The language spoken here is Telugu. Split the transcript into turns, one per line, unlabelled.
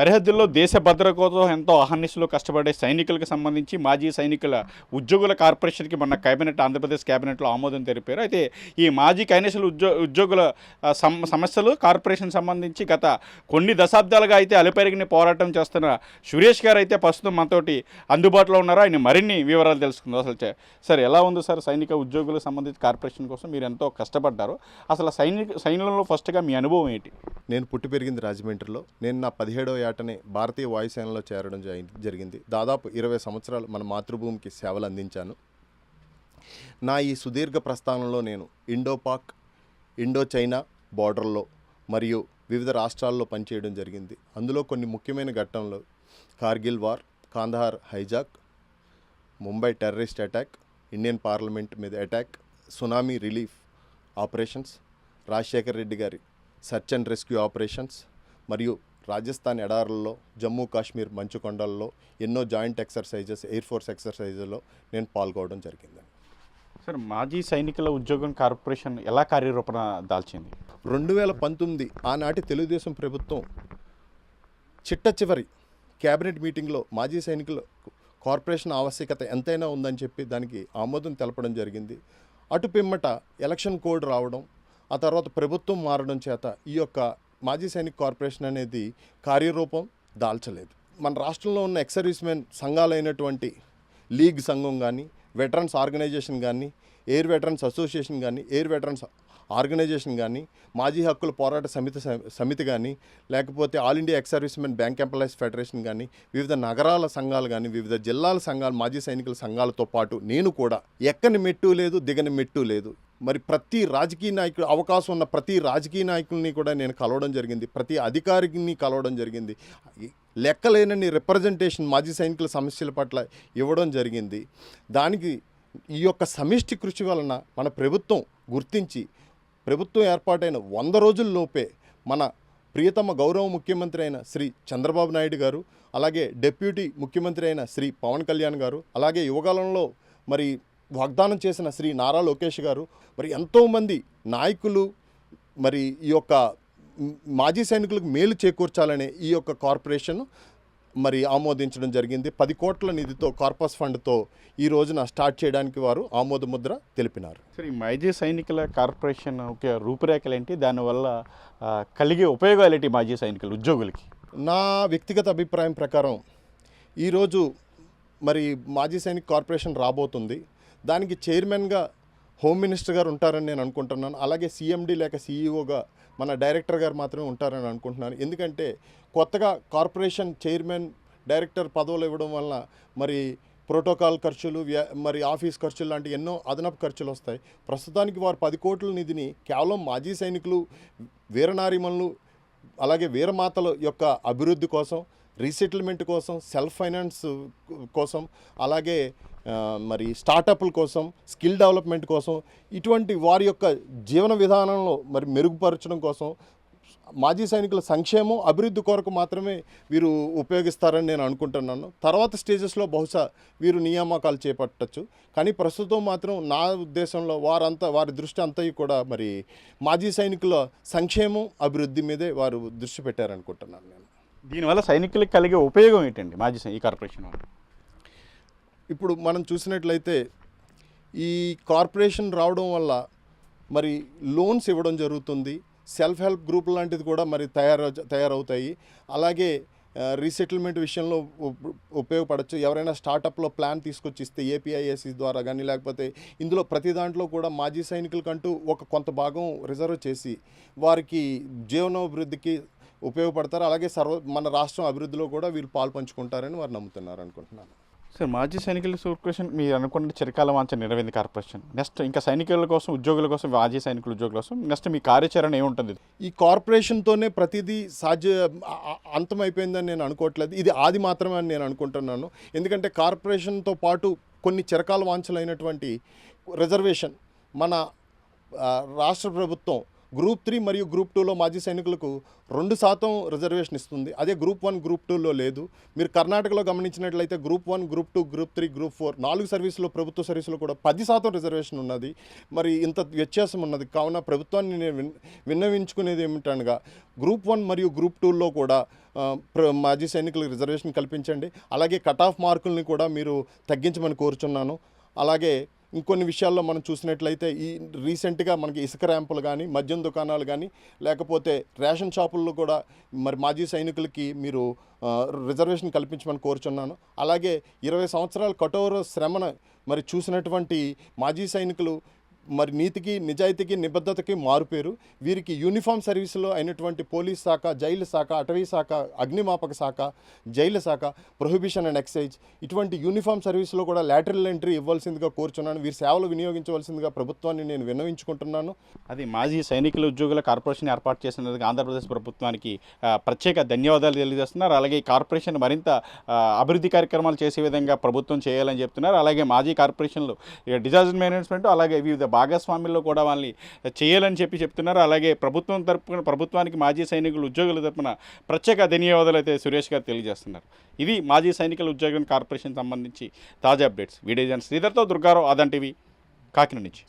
సరిహద్దుల్లో దేశ భద్రత కోసం ఎంతో అహర్నిశలు కష్టపడే సైనికులకు సంబంధించి మాజీ సైనికుల ఉద్యోగుల కార్పొరేషన్కి మొన్న కేబినెట్ ఆంధ్రప్రదేశ్ కేబినెట్లో ఆమోదం తెలిపారు. అయితే ఈ మాజీ కైనేషల్ ఉద్యో ఉద్యోగుల సమస్యలు కార్పొరేషన్ సంబంధించి గత కొన్ని దశాబ్దాలుగా అయితే అలుపెరిగిన పోరాటం చేస్తున్న సురేష్ గారు అయితే ప్రస్తుతం మనతోటి అందుబాటులో ఉన్నారు? ఆయన మరిన్ని వివరాలు తెలుసుకుందాం. అసలు సార్ ఎలా ఉంది సార్ సైనిక ఉద్యోగులకు సంబంధించి కార్పొరేషన్ కోసం? మీరు ఎంతో కష్టపడ్డారు. అసలు సైనిక సైన్యంలో ఫస్ట్గా మీ అనుభవం ఏంటి?
నేను పుట్టి పెరిగింది రాజమండ్రిలో. నేను నా పదిహేడవ ఏటనే భారతీయ వాయుసేనలో చేరడం జరిగింది. దాదాపు ఇరవై సంవత్సరాలు మన మాతృభూమికి సేవలు అందించాను. నా ఈ సుదీర్ఘ ప్రస్థానంలో నేను ఇండో పాక్ ఇండో చైనా బార్డర్లో మరియు వివిధ రాష్ట్రాల్లో పనిచేయడం జరిగింది. అందులో కొన్ని ముఖ్యమైన ఘట్టంలో Kargil war Kandahar hijack Mumbai terrorist attack Indian parliament మీద attack tsunami relief operations Rajasekhar Reddy గారి సర్చ్ అండ్ రెస్క్యూ ఆపరేషన్స్ మరియు రాజస్థాన్ ఎడారుల్లో జమ్మూ కాశ్మీర్ మంచుకొండల్లో ఎన్నో జాయింట్ ఎక్సర్సైజెస్ ఎయిర్ ఫోర్స్ ఎక్సర్సైజుల్లో నేను పాల్గొనడం జరిగింది.
సార్ మాజీ సైనికుల ఉద్యోగం కార్పొరేషన్ ఎలా కార్యరూపణ దాల్చింది?
రెండు వేల పంతొమ్మిది ఆనాటి తెలుగుదేశం ప్రభుత్వం చిట్ట చివరి క్యాబినెట్ మీటింగ్లో మాజీ సైనికుల కార్పొరేషన్ ఆవశ్యకత ఎంతైనా ఉందని చెప్పి దానికి ఆమోదం తెలపడం జరిగింది. అటు పిమ్మట ఎలక్షన్ కోడ్ రావడం ఆ తర్వాత ప్రభుత్వం మారడం చేత ఈ యొక్క మాజీ సైనిక్ కార్పొరేషన్ అనేది కార్యరూపం దాల్చలేదు. మన రాష్ట్రంలో ఉన్న ఎక్స్ సర్వీస్మెన్ సంఘాలైనటువంటి లీగ్ సంఘం కానీ వెటరన్స్ ఆర్గనైజేషన్ కానీ ఎయిర్ వెటరన్స్ అసోసియేషన్ కానీ ఎయిర్ వెటరన్స్ ఆర్గనైజేషన్ కానీ మాజీ హక్కుల పోరాట సమితి సమితి కానీ లేకపోతే all India ex servicemen bank employees federation కానీ వివిధ నగరాల సంఘాలు కానీ వివిధ జిల్లాల సంఘాలు మాజీ సైనికుల సంఘాలతో పాటు నేను కూడా ఎక్కని మెట్టు లేదు దిగని మెట్టు లేదు. మరి ప్రతి రాజకీయ నాయకుడు అవకాశం ఉన్న ప్రతి రాజకీయ నాయకుల్ని కూడా నేను కలవడం జరిగింది. ప్రతి అధికారిని కలవడం జరిగింది. లెక్కలేనని రిప్రజెంటేషన్ మాజీ సైనికుల సమస్యల పట్ల ఇవ్వడం జరిగింది. దానికి ఈ యొక్క సమిష్టి కృషి వలన మన ప్రభుత్వం గుర్తించి ప్రభుత్వం ఏర్పాటైన వంద రోజుల్లోపే మన ప్రియతమ గౌరవ ముఖ్యమంత్రి అయిన శ్రీ చంద్రబాబు నాయుడు గారు అలాగే డిప్యూటీ ముఖ్యమంత్రి అయిన శ్రీ పవన్ కళ్యాణ్ గారు అలాగే యువకాలంలో మరి వాగ్దానం చేసిన శ్రీ నారా లోకేష్ గారు మరి ఎంతోమంది నాయకులు మరి ఈ యొక్క మాజీ సైనికులకు మేలు చేకూర్చాలనే ఈ యొక్క కార్పొరేషన్ మరి ఆమోదించడం జరిగింది. పది కోట్ల నిధితో కార్పస్ ఫండ్తో ఈ రోజున స్టార్ట్ చేయడానికి వారు ఆమోద ముద్ర తెలిపినారు.
సార్ ఈ మాజీ సైనికుల కార్పొరేషన్ ఒక రూపురేఖలు ఏంటి? దానివల్ల కలిగే ఉపయోగాలు ఏంటి మాజీ సైనికులు ఉద్యోగులకి?
నా వ్యక్తిగత అభిప్రాయం ప్రకారం ఈరోజు మరి మాజీ సైనిక్ కార్పొరేషన్ రాబోతుంది. దానికి చైర్మన్గా హోమ్ మినిస్టర్ గారు ఉంటారని నేను అనుకుంటున్నాను. అలాగే సీఎండి లేక సీఈఓగా మన డైరెక్టర్ గారు మాత్రమే ఉంటారని అనుకుంటున్నాను. ఎందుకంటే కొత్తగా కార్పొరేషన్ చైర్మన్ డైరెక్టర్ పదవులు ఇవ్వడం వల్ల మరి ప్రోటోకాల్ ఖర్చులు మరి ఆఫీస్ ఖర్చులు లాంటి ఎన్నో అదనపు ఖర్చులు వస్తాయి. ప్రస్తుతానికి వారు పది కోట్ల నిధిని కేవలం మాజీ సైనికులు వీరనారిమన్లు అలాగే వీరమాతల యొక్క అభివృద్ధి కోసం రీసెటిల్మెంట్ కోసం సెల్ఫ్ ఫైనాన్స్ కోసం అలాగే మరి స్టార్టప్ల కోసం స్కిల్ డెవలప్మెంట్ కోసం ఇటువంటి వారి యొక్క జీవన విధానంలో మరి మెరుగుపరచడం కోసం మాజీ సైనికుల సంక్షేమం అభివృద్ధి కొరకు మాత్రమే వీరు ఉపయోగిస్తారని నేను అనుకుంటున్నాను. తర్వాత స్టేజెస్లో బహుశా వీరు నియామకాలు చేపట్టచ్చు. కానీ ప్రస్తుతం మాత్రం నా ఉద్దేశంలో వారంతా వారి దృష్టి అంతా కూడా మరి మాజీ సైనికుల సంక్షేమం అభివృద్ధి మీదే వారు దృష్టి పెట్టారనుకుంటున్నాను నేను.
దీనివల్ల సైనికులకు కలిగే ఉపయోగం ఏంటండి మాజీ ఈ కార్పొరేషన్ వాళ్ళు
ఇప్పుడు మనం చూసినట్లయితే ఈ కార్పొరేషన్ రావడం వల్ల మరి లోన్స్ ఇవ్వడం జరుగుతుంది. సెల్ఫ్ హెల్ప్ గ్రూప్ లాంటిది కూడా మరి తయారు తయారవుతాయి. అలాగే రీసెటిల్మెంట్ విషయంలో ఉపయోగపడచ్చు. ఎవరైనా స్టార్టప్లో ప్లాన్ తీసుకొచ్చి ఇస్తే ఏపీఐఎస్సి ద్వారా కానీ లేకపోతే ఇందులో ప్రతి దాంట్లో కూడా మాజీ సైనికులకంటూ ఒక కొంత భాగం రిజర్వ్ చేసి వారికి జీవనోభివృద్ధికి ఉపయోగపడతారు. అలాగే సర్వ మన రాష్ట్రం అభివృద్ధిలో కూడా వీళ్ళు పాలు పంచుకుంటారని వారు నమ్ముతున్నారు అనుకుంటున్నాను
సార్ మాజీ సైనికుల సూర్క్రేషన్ మీరు అనుకున్న చిరకాల వాంఛ నెరవేరింది కార్పొరేషన్. నెక్స్ట్ ఇంకా సైనికుల కోసం ఉద్యోగుల కోసం మాజీ సైనికుల ఉద్యోగుల కోసం నెక్స్ట్ మీ కార్యాచరణ ఏముంటుంది?
ఈ కార్పొరేషన్తోనే ప్రతిదీ సాధ్య అంతమైపోయిందని నేను అనుకోవట్లేదు. ఇది ఆది మాత్రమే అని నేను అనుకుంటున్నాను. ఎందుకంటే కార్పొరేషన్తో పాటు కొన్ని చిరకాల వాంఛలైనటువంటి రిజర్వేషన్ మన రాష్ట్ర ప్రభుత్వం గ్రూప్ త్రీ మరియు గ్రూప్ టూలో మాజీ సైనికులకు రెండు శాతం రిజర్వేషన్ ఇస్తుంది. అదే గ్రూప్ వన్ గ్రూప్ టూలో లేదు. మీరు కర్ణాటకలో గమనించినట్లయితే group one group two group three group four నాలుగు సర్వీసులో ప్రభుత్వ సర్వీసులో కూడా పది శాతం రిజర్వేషన్ ఉన్నది. మరి ఇంత వ్యత్యాసం ఉన్నది. కావున ప్రభుత్వాన్ని నేను విన్ విన్నవించుకునేది ఏమిటనగా గ్రూప్ వన్ మరియు గ్రూప్ టూల్లో కూడా ప్ర- మాజీ సైనికులకు రిజర్వేషన్ కల్పించండి. అలాగే కట్ ఆఫ్ మార్కుల్ని కూడా మీరు తగ్గించమని కోరుచున్నాను. అలాగే ఇంకొన్ని విషయాల్లో మనం చూసినట్లయితే ఈ రీసెంట్గా మనకి ఇసుక ర్యాంపులు కానీ మద్యం దుకాణాలు కానీ లేకపోతే రేషన్ షాపుల్లో కూడా మరి మాజీ సైనికులకి మీరు రిజర్వేషన్ కల్పించమని కోరుచున్నాను. అలాగే ఇరవై సంవత్సరాల కఠోర శ్రమను మరి చూసినటువంటి మాజీ సైనికులు మరి నీతికి నిజాయితీకి నిబద్ధతకి మారుపేరు. వీరికి యూనిఫామ్ సర్వీసులో అయినటువంటి పోలీస్ శాఖ జైలు శాఖ అటవీ శాఖ అగ్నిమాపక శాఖ జైలు శాఖ ప్రొహిబిషన్ అండ్ ఎక్సైజ్ ఇటువంటి యూనిఫామ్ సర్వీసులో కూడా లాటరల్ ఎంట్రీ ఇవ్వాల్సిందిగా కోరుచున్నాను. వీరి సేవలు వినియోగించవలసిందిగా ప్రభుత్వాన్ని నేను విన్నవించుకుంటున్నాను.
అది మాజీ సైనికుల ఉద్యోగుల కార్పొరేషన్ ఏర్పాటు చేసినందుకు ఆంధ్రప్రదేశ్ ప్రభుత్వానికి ప్రత్యేక ధన్యవాదాలు తెలియజేస్తున్నారు. అలాగే కార్పొరేషన్ మరింత అభివృద్ధి కార్యక్రమాలు చేసే విధంగా ప్రభుత్వం చేయాలని చెప్తున్నారు. అలాగే మాజీ కార్పొరేషన్లు డిజాస్టర్ మేనేజ్మెంట్ అలాగే వివిధ భాగస్వామ్యంలో కూడా వాళ్ళని చేయాలని చెప్పి చెప్తున్నారు. అలాగే ప్రభుత్వం తరపున ప్రభుత్వానికి మాజీ సైనికులు ఉద్యోగుల తరపున ప్రత్యేక ధన్యవాదాలు అయితే సురేష్ గారు తెలియజేస్తున్నారు. ఇది మాజీ సైనికుల ఉద్యోగం కార్పొరేషన్ సంబంధించి తాజా అప్డేట్స్. వీడియో జర్నలిస్ట్ శ్రీధర్తో దుర్గారావు అదంటివి కాకినాడ నుంచి.